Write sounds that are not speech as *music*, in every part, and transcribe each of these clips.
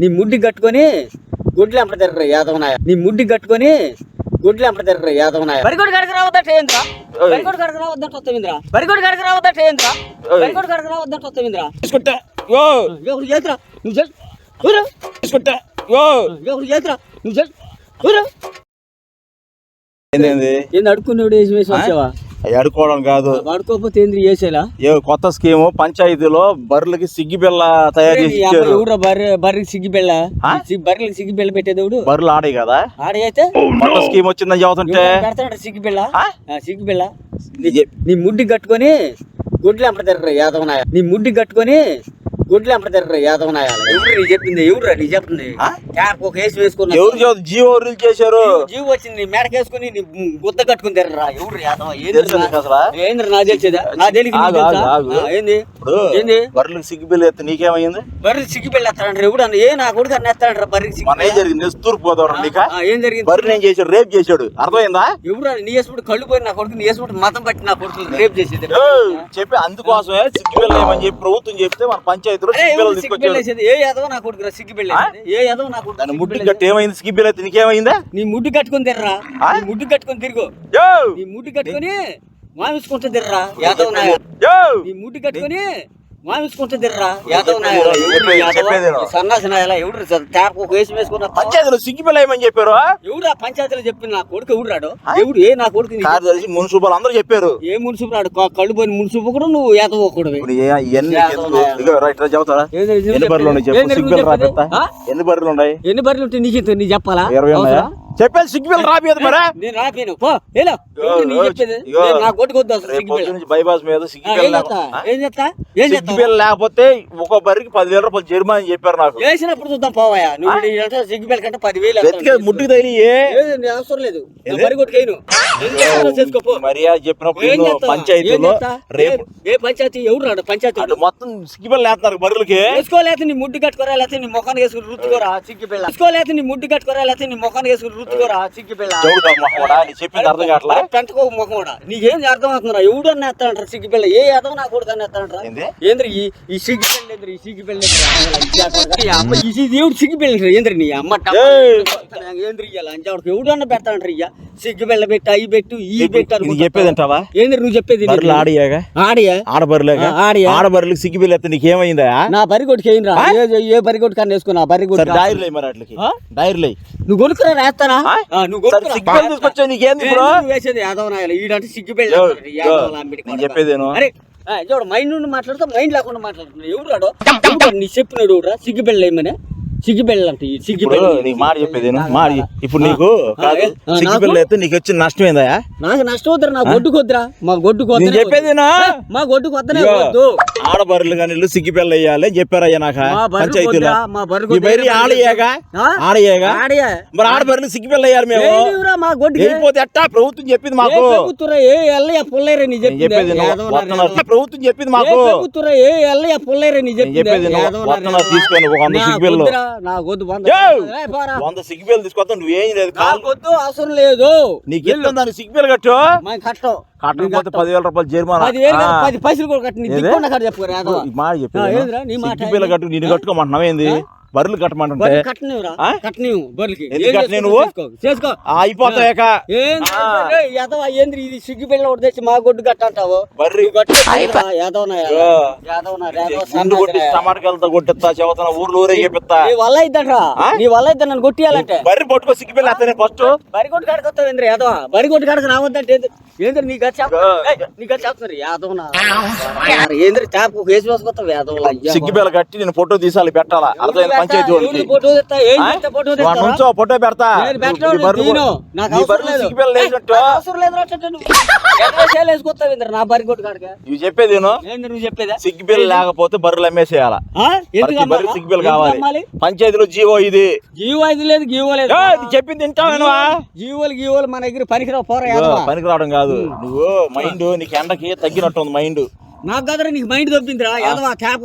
నీ ముడ్డి కట్టుకొని గుడ్లు ఎంపడ తిర్ర యాదవనాయ. నీ ముడ్డి కట్టుకొని గుడ్లు ఎంపడ తిర్ర యాదవనాయ. వెరీ గుడ్ కాడకు రావద్దంటే ఏంద్రా? వెరీ గుడ్ కాడకు రావద్దంటే వస్తావింద్రా వెరీ గుడ్ కాడకు రావద్దంటే ఏంద్రా? వెరీ గుడ్ కాడకు రావద్దంటే వస్తావింద్రా తీసుకుంటా యో ఎవరు చేతురా? నువ్వు తీసుకుంటా యో ఎవరు చేతురా? నువ్వు ఏంది? ఏంది అడుక్కునేవాడు వేసి వేసి వచ్చావా? అవి అడుకోవడం కాదు. వాడుకోకపోతే ఏంది వేసేలా ఏ కొత్త స్కీము పంచాయతీలో బర్రెలకి సిగ్గి బిళ్ళ తయారు చేసి ఇచ్చారు. బర్రెకి సిగ్గి బిళ్ళ బర్రెలకి సిగ్గి బిళ్ళ పెట్టేదేవుడు బర్రెలు ఆడాయి కదా? ఆడ అయితే కొత్త స్కీమ్ వచ్చిందని చదువుతుంటే పెడతాడు సిగ్గి బిళ్ళ ఆ? ఆ, సిగ్గి బిళ్ళ నీ ముడ్డి కట్టుకొని గుడ్లు తిర్ర యాదవనాయ. నీ ముడ్డి కట్టుకొని గుడ్లు ఎంపడ తిర్ర యాదవనాయ ఎవరు నీ చెప్పింది? ఎవరు నీ చెప్తుంది ఆ? క్యాప్ ఒక వేసి వేసుకున్నా ఎవరు చదువు జీవో రిలీజ్ చేశారు? జీవు వచ్చింది మేడకేసుకుని నీ గుద్ద కట్టుకుని తిర్రా ఎవరు యాదవ? నీకు అసలు? ఏంద్ర నా తెలిసేదా? నా ఆగు. ఏంది? ఇప్పుడు ఏంది? బర్రెలకు సిగ్గి బిళ్ళ ఎత్తే నీకేమైంది? బర్రె సిగ్గి పెళ్ళేస్తాడంటారు ఎవడు? అన్న ఏ నా కొడుకు అన్న ఎత్తాడంటారు బర్రెకి సిగ్గి మన ఏం జరిగింది? తూర్పు గోదావరి నీక? ఏం జరిగింది? బర్రెని ఏం చేశాడు? రేప్ చేశాడు. అర్థమైందా? ఎవడు నీ వేసుకుంటూ కళ్ళు పోయి నా కొడుకు నీ వేసుకుంటూ మతం పట్టి నా కొడుకు రేపు చేసేది. చెప్పి అందుకోసమే సిగ్గి బిళ్ళ ఏమని చెప్పి ప్రభుత్వం చెప్తే మన పంచాయతీలో తీసుకొచ్చాడు. పెళ్ళేసేది ఏ యాదవ నా కొడుకు సిగ్గి పెళ్ళేసేది ఏ యాదవ నా కొడుకు దాని ముడ్డు? గట్టి ఏమైంది సిగ్గి బిళ్ళ అయితే నీకేమైందా? నీ ముడ్డు కట్టుకొని తిర్రా ముడ్డు కట్టుకొని తిరుగు. నీ ముడ్డు కట్టుకొని మామిసుకుంటూ తిర్రా యాదవ్ నాయ నీ ముడ్డు కట్టుకొని మామిసుకుంటూ తిర్రా యాదవ్ నాయ చెప్పేది చెప్పేది యాదవ? చెప్పేది ఈ సన్నాసి నాయలా ఎవడు ట్యాప్ ఒక వేసి వేసుకున్న పంచాయతీలో సిగ్గి బిళ్ళ ఏమని చెప్పారు ఎవడు ఆ పంచాయతీలో చెప్పిన నా కొడుకు ఎవడు రాడు? ఎవడు ఏ నా కొడుకు కార్యదర్శి మున్సిపల్ అందరూ చెప్పారు. ఏ మున్సిపు రాడు? కళ్ళు పోయిన మున్సిపు కూడా నువ్వు రైట్ రా చెబుతారా? ఎన్ని బర్రెలు ఉన్నాయి చెప్పేది? ఎన్ని బర్రెలు ఉన్నాయి? ఎన్ని బర్రెలు ఉంటే నీకు నీ చెప్పాలా? ఇరవై ఉన్నాయా? చెప్పేది సిగ్గు బిళ్ళ రాపియదు మరా? నేను రాపోయాను పో ఏలో? నీ చెప్పేది. నా కొట్టుకు వద్దు అసలు రేపు సిగ్గు పొద్దు నుంచి బైపాస్ మీద బిళ్ళ ఏం చేస్తా? ఏం చేస్తా? లేకపోతే ఒక బర్రెకి పదివేల రూపాయలు జరిమానా అని చెప్పారు నాకు. వేసినప్పుడు చూద్దాం పోవాయా నువ్వు బెల్ కంటే పదివేలు ముట్టుకు తగిలి ఏ? ఏది నీ అవసరం లేదు. బరి కొట్టుకేను ఏం చేస్తావో చేసుకో పో. మర్యాద చెప్పినప్పుడు పంచాయతీలో? రేపు ఏ- పంచాయతీ? ఎవడు రాడు పంచాయతీ? అటు మొత్తం సిగ్గి బిళ్ళ వేస్తున్నారు బర్రెలకి వేసుకోలేకపోతే నీ ముడ్డు కట్టుకోరా లేకపోతే నీ ముఖాన్ని వేసుకుని రుద్దుకోరా? సిగ్గి పిల్ల వేసుకోలేకపోతే నీ ముడ్డు కట్టుకోరా లేకపోతే నీ ముఖాన్ని వేసుకుని రుద్దుకోరా సిగ్గి పిల్ల. చెవుడుగా మొహమడా? నీ చెప్పింది అర్థం కావట్లా? పెంటకో ముఖం కూడా నీకేం అర్థం అవుతుందా ఎవడు అన్న ఎత్తాడంటారు సిగ్గి పిల్ల? ఏ అర్థం నా కొడుకు అన్న ఎత్తాడంటారా? ఏంది? ఏంద్ర ఈ సిగ్గి పిల్ల ఏంద్ర? ఈ సిగ్గి పిల్ల? ఈ దేవుడు సిగ్గి పిల్ల ఏంద్ర? నీ అమ్మ. ఏంద్ర ఇయ్యాలి? అంజావుడికి ఎవడు అన్న పెడతాడంటారు ఇయ్య? సిగ్గి పిల్ల పెట్టు అవి పెట్టు ఈ పెట్టు ఇది చెప్పేది అంటావా ఏంద్ర నువ్వు చెప్పేది ఆడియాగా? ఆడియా? ఆడబర్రెలేగా? ఆ, ఆడియా. ఆడబర్రెలకు సిగ్గి బిళ్ళ ఎత్తే నీకేమైందా? నా బరి కొట్టుకు ఏం బరి కొట్టుకు కన్నా వేసుకో నా బరి సరే కొట్టుకు డైర్లే మరి అట్లకి? డైర్లే నువ్వు కొనుక్కురా వేస్తానా ఆ? ఆ, నువ్వు సరే కొనుక్కురా. సిగ్గు బిళ్ళ తీసుకొచ్చావు నీకేంది ఇప్పుడు ఏంది నువ్వు వేసేది యాదవ నాయలు ఈడంటే సిగ్గు పెళ్ళి యో, అంటాడు, యాదవ యో, లాంబిడి నేను కొడక. చెప్పేదేను. అరే ఆ, చూడు మైండ్ నుండి మాట్లాడుతా మైండ్ లేకుండా రాడు ఎవడు నీ చెప్పినాడు సిగ్గు పెళ్ళి ఏమని సిగ్గు పెళ్ళి అంటే ఈ సిగ్గు ఇప్పుడు పెళ్ళి నీకు మాట చెప్పేదేను? మాట ఇప్పుడు నీకు కాదు సిగ్గు నాకు? వచ్చిన నష్టం ఏందా నాకు నష్టం వద్దురా నా గొడ్డుకు వద్దురా మా నేను చెప్పేదేనా? వద్దు. మా గొడ్డుకు వద్దనే ఇగో, వద్దు ఆడబర్రెలు కానీ ఇల్లు పిల్ల వేయాలి చెప్పారయ్యా నాకు పంచాయతీలో. మా బర్రె. ఆడయ్యాగా? ఆడయ్యాగా ఆడియా మరి ఆడబర్రెలు సిగ్గి పిల్ల వేయాలి మేము మా గొడ్డుకి? వెళ్ళిపోతే ఎట్టా ప్రభుత్వం చెప్పింది మాకు? ఏ ఎల్లయ్య పుల్లేరే నీ చెప్పింది? చెప్పేది. ప్రభుత్వం చెప్పింది మాకు. ఏ ఎల్లయ్య పుల్లేరే నీ చెప్పింది? చెప్పేది. తీసుకొని ఒక వంద నా సిగ్గు పిల్లలు వద్దురా, నా వద్దు వంద పోరా. వంద సిగ్గు పిల్లలు తీసుకొస్తా నువ్వేం లేదు నా కాలు వద్దు అవసరం లేదు. నీకు ఎట్లా దానికి సిగ్గు పిల్ల కట్టు? మా కష్టం కట్టకపోతే పదివేల రూపాయలు జరిమానా. పది పైసలు కూడా కట్టి. మాట పిల్ల కట్టు నేను కట్టుకోమంటున్నావు ఏంది బర్రెలు కట్టమంటుంటే? అయిపోతాయక ఏంది ఇది? సిగ్గు పిల్ల ఒకటి తెచ్చి మా గొడ్డు కట్ట. అంటావు బర్రె కట్టు. కొట్టి. టమాటకాయలతో కొట్టిస్తా చెబుతున్నా ఊర్లో ఊరే చెప్పిస్తా. నీ వల్ల ఇద్దరా? నీ వల్ల ఇద్దరు నన్ను కొట్టియాలంటే. బర్రె పట్టుకో సిగ్గు పిల్ల అతనే ఫస్ట్. బరిగొట్టు కాడకు వస్తావు ఏంద్ర యాదవ? బరిగొట్టు కాడకు రావద్దంటే ఏంది? ఏంద్ర నీ గచ్చి నీ గచ్చి చెప్తున్నారు యాదవ్ నా. ఏంద్ర చాపు కేసు వేసుకొస్తావు యాదవ్. సిగ్గు పిల్ల కట్టి నేను ఫోటో తీసాలి పెట్టాలా? అర్థమైంది? పంచాయతీ వాళ్ళకి. నుంచో ఫోటో పెడతా. నువ్వు. చెప్పేది సిగ్గు లేకపోతే బర్రెలు అమ్మేసేయాలా? బర్రె? సిగ్గు ఎందుకు కావాలి? పంచాయతీలో జీవో ఇది. జీవో ఇది లేదు గీవో లేదు. చెప్పింది తింటావేనువా జీవోలు గీవోలు మన దగ్గర పనికి పోరా పనికి రావడం కాదు. నువ్వు మైండ్ నీకు ఎండకి తగ్గినట్టు ఉంది మైండ్ నాకు కదరా నీకు మైండ్ దొబ్బిందిరా. యాదవ క్యాప్?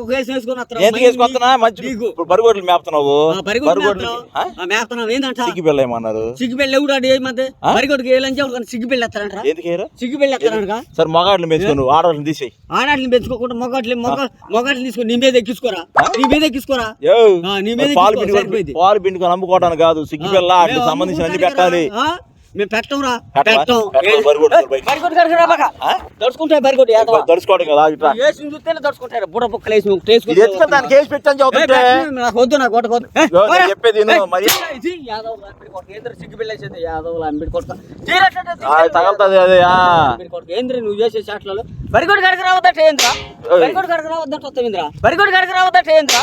ఎందుకు వేసుకొస్తున్నా? మంచి. ఇప్పుడు బరిగొడ్లు మేపుతున్నావు. బరిగొడ్లు మేపుతున్నావు. ఏందంట? సిగ్గి పిల్ల ఏమన్నారు? సిగ్గుపెళ్ళి ఎవడు ఏమంటే ఆ? బరిగొడ్డుకి ఏ లంచం కానీ సిగ్గుపెళ్ళి ఎత్తారంట ఎందుకు వేయరు? సిగ్గుపెళ్ళి ఎత్తారంట సరే మేసుకొని ఆడవాళ్ళని తీసేయి. ఆడాట్ని పెంచుకోకుండా మొగట్లు మొగ మొగట్లు తీసుకొని నీ మీద ఎక్కించుకోరా? నీ మీద ఎక్కించుకోరా? నీ మీద పాలు పిండి. పాలు పిండుకొని అమ్ముకోవడానికి కాదు. సిగ్గి పిల్ల సంబంధించిన అన్ని పెట్టాలి? మేము పెట్టంరా పెట్టవా? పెట్టం. పెట్టవా? బరిగొడ్డు ఏయ్, బయట. బరిగొడ్డు కడగరా బాగా ఆ? దడుచుకుంటాయి బరిగొడ్డు యాదవ దడుచుకోవడం కదా ఇట్లా వేసి చూస్తేనే దడుచుకుంటారు బుడ బుక్కలు వేసి నువ్వు టేస్ట్ ఇది ఎత్తుకొని దానికి వేసి పెట్టని చదువుతుంటే నాకు వద్దు నాకు చెప్పేది మరి- యాదవ్ అంబిడి కొట్టు ఏంద్ర సిగ్గుపిల్లేసింది యాదవ్ అంబిడి కొట్టు ఆ, తగలుతుంది అదే ఆ. ఏంద్ర నువ్వు చేసే చాట్లలో? బరిగొడ్డు కడక రావద్దట ఏంద్రా? కడక రావద్దంట వస్తావింద్రా బరిగొడ్డు కడక రావద్దట ఏంద్రా?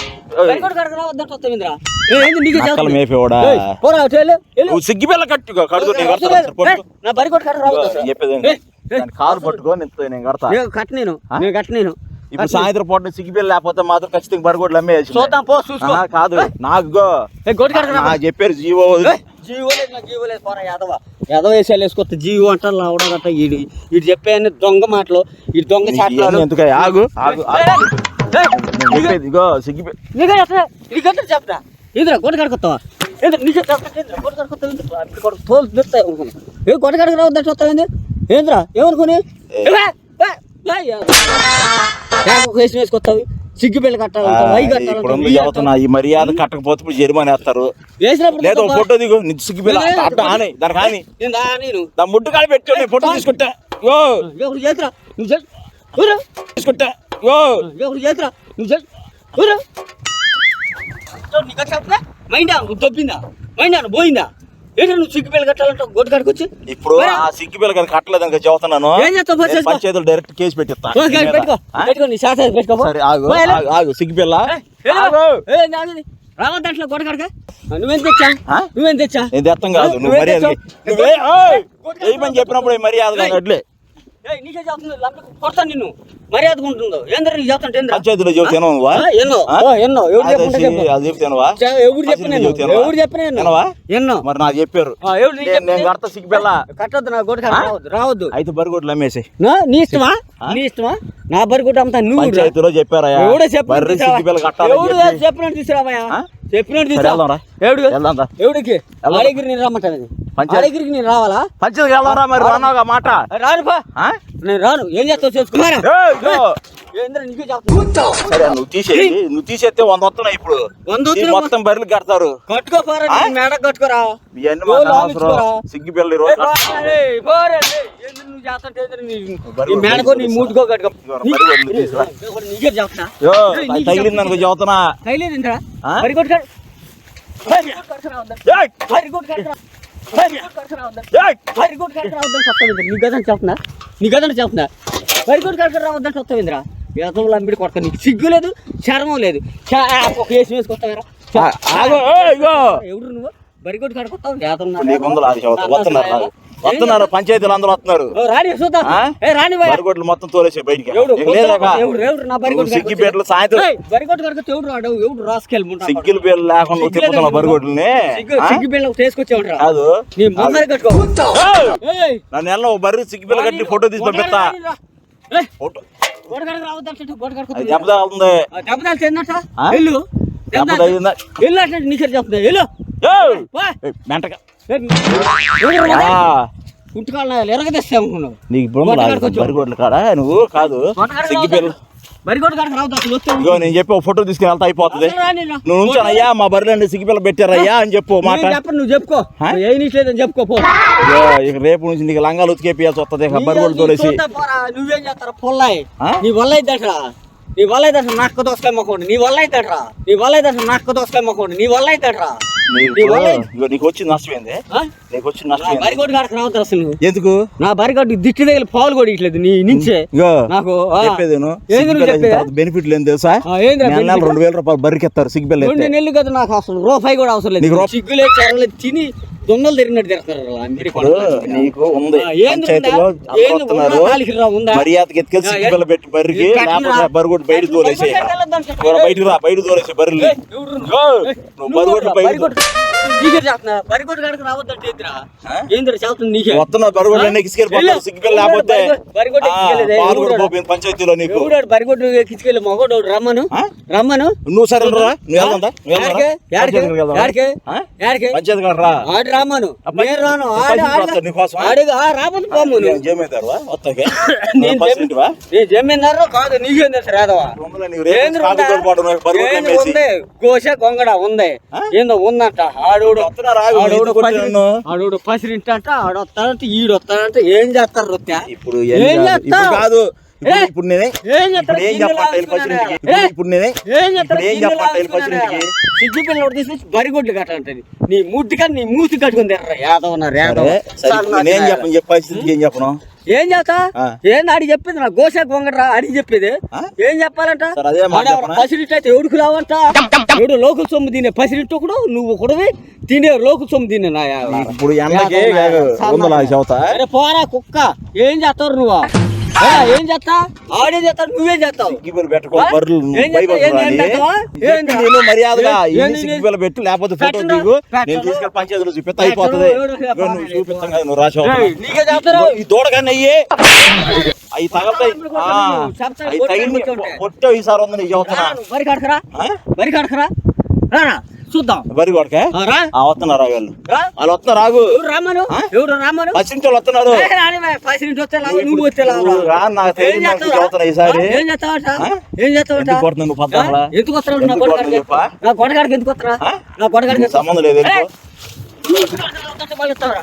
కడక రావద్దంట ఏంది నీకే? మేపేవాడా? పోరా అటు వెళ్ళు, వెళ్ళు. పిల్ల కట్టు కడుగు నేను చెప్పేది కడతా. కట్ట నేను? నేను కట్ట నేను. ఇప్పుడు సాయంత్రం పూట సిగ్గి పిల్ల లేకపోతే మాత్రం ఖచ్చితంగా బరిగొడ్లు అమ్మేసి చూద్దాం పో చూసుకో. కాదు. నాకు. నాకు చెప్పారు జీవో. జీవో లేదు జీవో లేదు పోరా యాదవ. యాదవ వేసాలు వేసుకొస్తే జీవో అంటారు లావడగట్ట ఈడు ఈడు చెప్పే అన్ని దొంగ మాటలు. ఈ దొంగ ఇవన్నీ ఎందుకు ఆగు ఆగు ఇగో సిగ్గి పిల్ల నీకే చెప్తా ఏంద్రా గొడ్డ కడుకొస్తావా తోలు అనుకున్నా. ఏ గొడ్డ కడక రావద్దంటే వస్తావు ఏంది? ఏంద్రా? ఏమనుకుని? వేసి వేసుకొస్తావు. సిగ్గు కట్టాలి ఈ మర్యాద కట్టకపోతే ఇప్పుడు జరిమానా వేస్తారు. లేదు ఫోటో దిగు సిగ్గి అడ్డ ఆనే దానికి ఆని. దాని ముట్టు కాడ పెట్టు నేను ఫోటో తీసుకుంటా. ఓ. చేతురా నువ్వు తీసుకుంటా. ఓ. చేతురా నువ్వు నీకు మైండా నువ్వు దొబ్బిందా మైండా పోయిందా ఏంటి నువ్వు సిగ్గు పిల్ల కట్టాలంటావు గొడ్డు కడుకొచ్చి ఇప్పుడు ఆ సిగ్గి పిల్ల కానీ కట్టలేదు ఇంకా చదువుతున్నాను ఏం చేస్తావు? పంచాయతీలో డైరెక్ట్ కేసు పెట్టిస్తా. పెట్టుకో? పెట్టుకో నీ శాతం పెట్టుకో సరే ఆగు. ఆగు, సిగ్గి పిల్ల. రావద్దు దాంట్లో గొడ్డ కడక నువ్వేం తెచ్చా? నువ్వేం తెచ్చా నేను తెత్తం కాదు నువ్వు మర్యాద? నువ్వే! వేయమని చెప్పినప్పుడు మర్యాద కాదు అట్లే నీకే చెప్తుంది కొడతాను నిన్ను మర్యాదగా ఉంటుందో ఏంద్రా? పంచాయతీలో ఆ, ఎన్నో ఎవరు అది ఎవరు చెప్పిన? ఎవరు చెప్పిన? ఎన్నో మరి నాకు చెప్పారు నేను-? కడతా కట్టొద్దు నా గొడ్డు? రావద్దు రావద్దు అయితే బరిగొడ్లు అమ్మేసి నా ఇష్టమా? నీ ఇష్టమా నా బరిగొడ్డు అమ్ముతా నువ్వు. పంచాయతీలో ఎవడో చెప్పినట్టు బర్రె తీసుకురావా? సిగ్గి పిల్ల కట్టాలని ఎవడు చెప్పి. చెప్పినట్టు తీసుకురావయ్యా ఆ? చెప్పినట్టు తీసుకురా. ఎవడు. ఎవడికి నేను రమ్మంటాను పంచాయతీ- ఆ దగ్గరికి నేను రావాలా? పంచాయతీకి వెళ్దాంరా మరి? రానావుగా మాట. రాను? నేను రాను. ఏం చేస్తావు చేసుకున్నారా? సరే నువ్వు తీసేయి. నువ్వు తీసేస్తే వంద వస్తున్నాయి ఇప్పుడు. మొత్తం బర్రెలు కడతారు. కట్టుకో పోరా ఆ? నీ మేడ కట్టుకోరా. సిగ్గి పిల్ల అనుకో చదువుతున్నా తగిలేదు ఇంద్రా ఆ? మరి కొట్టుకాడు మరి కొట్టుకాడు రావద్దా ఏయ్, మరి కొట్టుకాడు రా మరి కొట్టుకాడు రావద్దా ఏయ్. మరి కొట్టుకాడు రావద్దని చెప్తావు నీ గదని చెప్తున్నా? నీ గదని చెప్తున్నా? మరి కొట్టుకాడు రావద్దని చెప్తావు ఇంద్రా వేసంలో అంబిడి కొడతా నీకు సిగ్గు లేదు చర్మం లేదు. చా, ఒక వేసి వేసుకొస్తావురా. ఎవడు నువ్వు? బరి కొట్టు కడుకొస్తావు వేతం వస్తున్నారు పంచాయతీలు అందరూ వస్తున్నారు. బరిగొడ్లు మొత్తం తోలేసే బయటికి. ఎవడు? ఇక లేదాక ఎవడు? ఎవడు? నా బరి కొట్టు సిగ్గి పేటలు సాయంత్రం బరి సిగ్గిల పేర్లు లేకుండా నువ్వు తిప్పుతున్నావు బరిగొడ్లని? కాదు. నన్ను ఎలా ఓ బర్రె సిగ్గి పిల్ల కట్టి ఫోటో తీసి పంపిస్తా. ఫోటో. దెబ్బ తగులుతుంది. దెబ్బ తగిలిందా? అంటే నీకు మెంటగా. ఎరగదీస్తే అనుకున్నావు. నీకు. బరిగొడ్లు కాడా? నువ్వు కాదు. రావద్దు? అసలు వస్తే ఇగో నేను చెప్పి ఫోటో తీసుకుని వెళ్తా అయిపోతుంది. అసలు. నువ్వు ఉంచానయ్యా మా బర్రెలు సిగ్గి పిల్ల పెట్టారయ్యా అని చెప్పు మాట. నేను చెప్పను నువ్వు చెప్పుకో. ఏం నీట్లేదని చెప్పుకో ఇక రేపు నుంచి నీకు లంగాలు ఉతికేపియాల్సి వస్తుంది బరిగొడ్లు తోలేసి. నువ్వేం చేస్తారా పొల్లాయి? నీ వల్ల అయితేట్రా నీ వల్ల అయితే నక్క దోసకాయ మొక్కండి. నీ వల్ల అయితేట్రా నీ వల్ల అయితే నక్క దోసకాయ మొక్కండి. నీ వల్ల అయితేట్రా నీకు వచ్చిన? నీకు వచ్చిన నష్టం రావద్దు అసలు. ఎందుకు నా బరిగొడ్డు దిష్టి దగ్గర పాలు కూడా ఇట్లేదు నీ నుంచే నాకు. చెప్పేది? బెనిఫిట్లు ఏం తెలుసా నెల? రెండు వేల రూపాయలు బర్రెకి ఎత్తారు సిగ్గిబెల్ రెండు నెలలు కదా నాకు అవసరం రూపాయి కూడా అవసరం లేదు సిగ్గులే తిని దొంగలు తిరిగినట్టు తిరుగుతారు నీకు ఉంది. పంచాయతీలో ఉందా? అందరూ ఏంది వస్తున్నారు ఉందా? నాలుగు రా ఉందా? మర్యాదకి ఎత్తుకెళ్ళి ఆ, సిగ్గిబెల్ల పెట్టి బర్రికి బరిగొడ్డు బయట తోలేసి బయటికి రా బయట తోలేసి బర్రెలు నువ్వు కొట్టురా, బయట బరిగొడ్డు లేకపోతే పంచాయతీలో నీకు. బరిగొడ్డు మగోడు రమ్మను? రమ్మను. నువ్వు సరే రా రామను నేను రాను. రామను నేను జమీందారు *laughs* కాదు నీకేం తెలుసు రాదవా ఏంది ఉందా? గోష గొంగడ? ఏందో ఉందంట. ఆడోడు ఆడోడు? ఆడోడు పసిరింటంట ఆడు వస్తాడంట ఈడు వస్తాడంట ఏం చేస్తారు ఇప్పుడు ఏం ఏం కాదు. ఇప్పుడు నేనే. ఏం చేస్తారు ఇప్పుడు నేనే. ఏం చేస్తారు సిగ్గు పిల్లడు తీసుకొచ్చి బరిగొడ్లు కట్టంటది నీ ముడ్డుగా నీ మూతి కట్టుకుని తిర్రా యాదవన్నారు యాదవ. సరే, ఇప్పుడు నేనేం చెప్పను? చెప్పి పరిస్థితికి ఏం చెప్పను? ఏం చేస్తా. ఏంది? అడిగి చెప్పింది నా గోసా గొంగడరా అడిగి చెప్పేది? ఏం చెప్పాలంట? సరే, అదే మాట ఆడెవరు చెప్పనా? పసిరిట్ అయితే ఎవడుకు రావంట? ఎవడు లోకు సొమ్ము తినే పసిరిట్టు ఒకడు నువ్వు ఒకడువి. తినే లోకు సొమ్ము తినే నా యాదవ. ఇప్పుడు పోరా కుక్క. ఏం చేస్తావు నువ్వు? ఏం చేస్తా ఆడే చేస్తావు? నువ్వే చేస్తావు? సిగ్గిపిల్ల పెట్టుకో? బర్రెలు నేను మర్యాదగా సిగ్గిపిల్ల పెట్టు లేకపోతే ఫోటో దిగు. నేను. తీసుకెళ్ళి పంచాయతీలో చూపిస్తా అయిపోతుంది. నువ్వు చూపిస్తాం కదా నువ్వు రాసి ఏయ్, నీకే చేస్తారు ఈ దూడకన్నా అయ్యి అవి కొట్టు, తగిలి. కొట్టే ఈసారి ఉంది నీకు చెబుతున్నా. రా, నువ్వు బరి కడకరా? బరి కడకరా? రానా? చూద్దాం బరి కొడకే వస్తున్నారు వాళ్ళు వస్తున్నారు రాగు ఎవరు రామను? ఎవరు రామను వాళ్ళు వస్తున్నారు లావు, నువ్వు రా, నాకు తెలియదు, ఈసారి. ఏం? ఏం ఎందుకు వస్తున్నావు నా ఎందుకు ఎందుకు సంబంధం లేదు మళ్ళీ వస్తావురా?